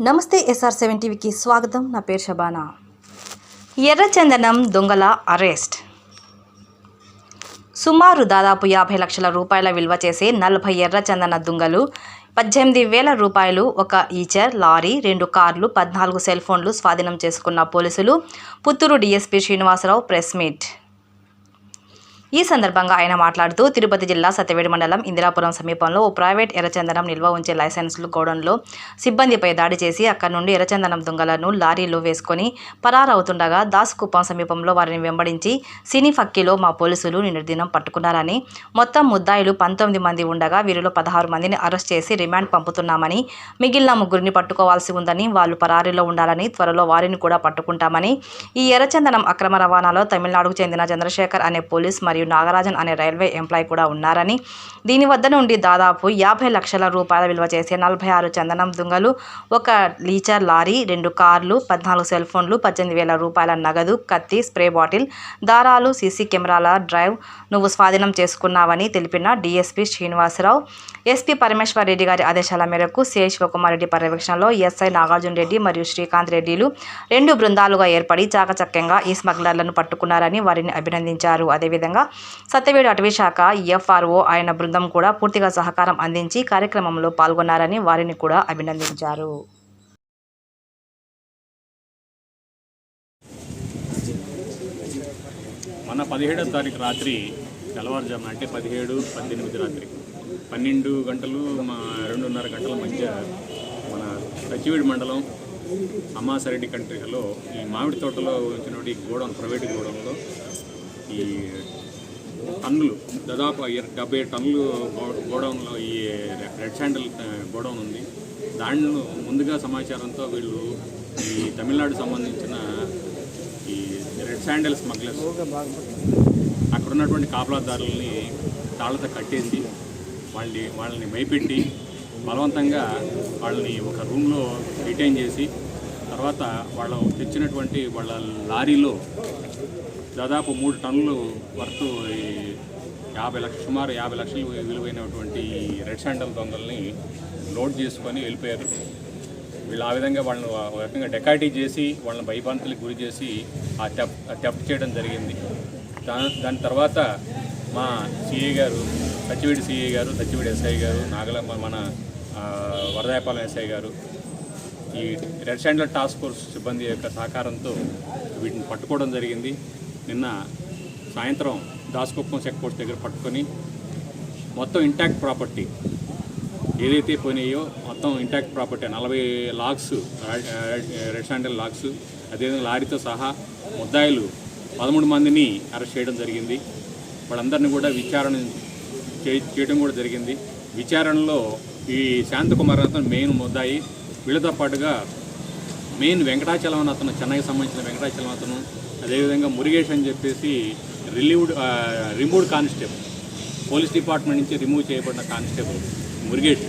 నమస్తే SR seven టీవీకి స్వాగతం. నా పేరు షబానా. ఎర్రచందనం దొంగల అరెస్ట్. సుమారు దాదాపు యాభై లక్షల రూపాయల విలువ చేసే నలభై ఎర్రచందన దొంగలు పద్దెనిమిది వేల రూపాయలు ఒక ఈచర్ లారీ రెండు కార్లు పద్నాలుగు సెల్ ఫోన్లు స్వాధీనం చేసుకున్న పోలీసులు Puttur DSP Srinivasarao press meet. ఈ సందర్భంగా ఆయన మాట్లాడుతూ తిరుపతి జిల్లా సత్యవేడి మండలం ఇందిరాపురం సమీపంలో ఓ ప్రైవేట్ ఎర్రచందనం నిల్వ ఉంచే లైసెన్సులు గోడౌన్లో సిబ్బందిపై దాడి చేసి అక్కడి నుండి ఎర్రచందనం దొంగలను లారీలో వేసుకొని పరారవుతుండగా దాసుకుప్పం సమీపంలో వారిని వెంబడించి సినీ ఫక్కీలో మా పోలీసులు నిన్నదినం పట్టుకున్నారని మొత్తం ముద్దాయిలు పంతొమ్మిది మంది ఉండగా వీరిలో పదహారు మందిని అరెస్ట్ చేసి రిమాండ్ పంపుతున్నామని మిగిలిన ముగ్గురిని పట్టుకోవాల్సి ఉందని వాళ్ళు పరారీలో ఉండాలని త్వరలో వారిని కూడా పట్టుకుంటామని ఈ ఎర్రచందనం అక్రమ రవాణాలో తమిళనాడుకు చెందిన చంద్రశేఖర్ అనే పోలీస్ మరియు నాగరాజన్ అనే రైల్వే ఎంప్లాయ్ కూడా ఉన్నారని. దీని వద్ద నుండి దాదాపు యాభై లక్షల రూపాయల విలువ చేసే నలభై ఆరు చందనం దుంగలు ఒక లీచర్ లారీ రెండు కార్లు పద్నాలుగు సెల్ ఫోన్లు పద్దెనిమిది వేల రూపాయల నగదు కత్తి స్ప్రే బాటిల్ దారాలు సీసీ కెమెరాల డ్రైవ్ నువ్వు స్వాధీనం చేసుకున్నావని తెలిపిన డీఎస్పీ శ్రీనివాసరావు. ఎస్పీ పరమేశ్వర్ రెడ్డి గారి ఆదేశాల మేరకు సిఐ శివకుమార్ రెడ్డి పర్యవేక్షణలో ఎస్ఐ నాగార్జున రెడ్డి మరియు శ్రీకాంత్ రెడ్డిలు రెండు బృందాలుగా ఏర్పడి చాకచక్యంగా ఈ స్మగ్లర్లను పట్టుకున్నారని వారిని అభినందించారు. అదేవిధంగా సత్యవేడు అటవీ శాఖ ఎఫ్ఆర్ఓ ఆయన బృందం కూడా పూర్తిగా సహకారం అందించి కార్యక్రమంలో పాల్గొన్నారని వారిని కూడా అభినందించారు. మన పదిహేడవ తారీఖు రాత్రి తెల్లవారుజామున అంటే పదిహేడు పద్దెనిమిది రాత్రి పన్నెండు గంటలు మా రెండున్నర గంటల మధ్య మన సచివేడి మండలం అమ్మాసరెడ్డి కంట్రీలో ఈ మామిడి తోటలో ఉంచినటువంటి గోడౌన్ ప్రైవేట్ గోడౌన్లో ఈ టన్నులు. దాదాపు ఇర- డెబ్బై టన్నులు గోడౌన్లో ఈ రెడ్ శాండల్ గోడౌన్ ఉంది. దానిలో ముందుగా సమాచారంతో వీళ్ళు ఈ తమిళనాడు సంబంధించిన ఈ రెడ్ శాండల్ స్మగ్లర్స్ అక్కడ ఉన్నటువంటి కాపలాదారులని తాళ్ళతో కట్టేసి వాళ్ళని వాళ్ళని భయపెట్టి బలవంతంగా వాళ్ళని ఒక రూమ్లో రిటైన్ చేసి తర్వాత వాళ్ళ తెచ్చినటువంటి వాళ్ళ లారీలో దాదాపు మూడు టన్నులు వర్త్ ఈ యాభై లక్ష సుమారు యాభై లక్షలు విలువైనటువంటి రెడ్ శాండల్ దొంగల్ని లోడ్ చేసుకొని వెళ్ళిపోయారు. వీళ్ళు ఆ విధంగా వాళ్ళని ఒక రకంగా డెకాటీ చేసి వాళ్ళని భయభ్రాంతులకు గురి చేసి ఆ తెప్ టెప్ట్ చేయడం జరిగింది. దా- దాని తర్వాత మా సిఏ గారు సచివిడి సిఐ గారు సచివిడి ఎస్ఐ గారు నాగల మన వరదాయపాలెం ఎస్ఐ గారు ఈ రెడ్ శాండల్ టాస్క్ ఫోర్స్ సిబ్బంది యొక్క సహకారంతో వీటిని పట్టుకోవడం జరిగింది. నిన్న సాయంత్రం దాస్కుప్పం చెక్ పోస్ట్ దగ్గర పట్టుకొని మొత్తం ఇంటాక్ట్ ప్రాపర్టీ ఏదైతే పోయినాయో మొత్తం ఇంటాక్ట్ ప్రాపర్టీ నలభై లాక్స్ రెడ్ శాండల్ లాక్స్ అదేవిధంగా లారీతో సహా ముద్దాయిలు పదమూడు మందిని అరెస్ట్ చేయడం జరిగింది. వాళ్ళందరినీ కూడా విచారణ చేయడం కూడా జరిగింది. విచారణలో ఈ శాంతకుమార్ అతను మెయిన్ ముద్దాయి. వీళ్ళతో పాటుగా మెయిన్ వెంకటాచలం అతను చెన్నైకి సంబంధించిన వెంకటాచలం అతను అదేవిధంగా మురుగేష్ అని చెప్పేసి relieved removed constable police department నుంచి రిమూవ్ చేయబడిన కానిస్టేబుల్ మురుగేష్.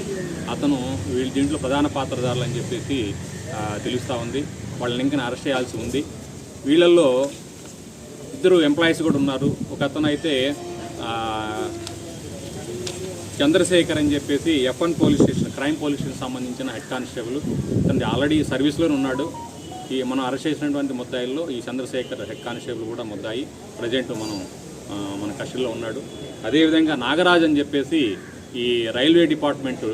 అతను వీళ్ళ దీంట్లో ప్రధాన పాత్రధారులు అని చెప్పేసి తెలుస్తూ ఉంది. వాళ్ళని ఇంకా అరెస్ట్ చేయాల్సి ఉంది. వీళ్ళల్లో ఇద్దరు ఎంప్లాయీస్ కూడా ఉన్నారు. ఒక అతను అయితే చంద్రశేఖర్ అని చెప్పేసి ఎఫ్ఎన్ పోలీస్ స్టేషన్ క్రైమ్ పోలీసులకు సంబంధించిన హెడ్ కానిస్టేబుల్. తనది ఆల్రెడీ సర్వీస్లోనే ఉన్నాడు. ఈ మనం అరెస్ట్ చేసినటువంటి ముద్దాయిల్లో ఈ చంద్రశేఖర్ హెడ్ కానిస్టేబుల్ కూడా ముద్దాయి. ప్రజెంట్ మనం మన కస్టడీలో ఉన్నాడు. అదేవిధంగా నాగరాజ్ అని చెప్పేసి ఈ రైల్వే డిపార్ట్మెంట్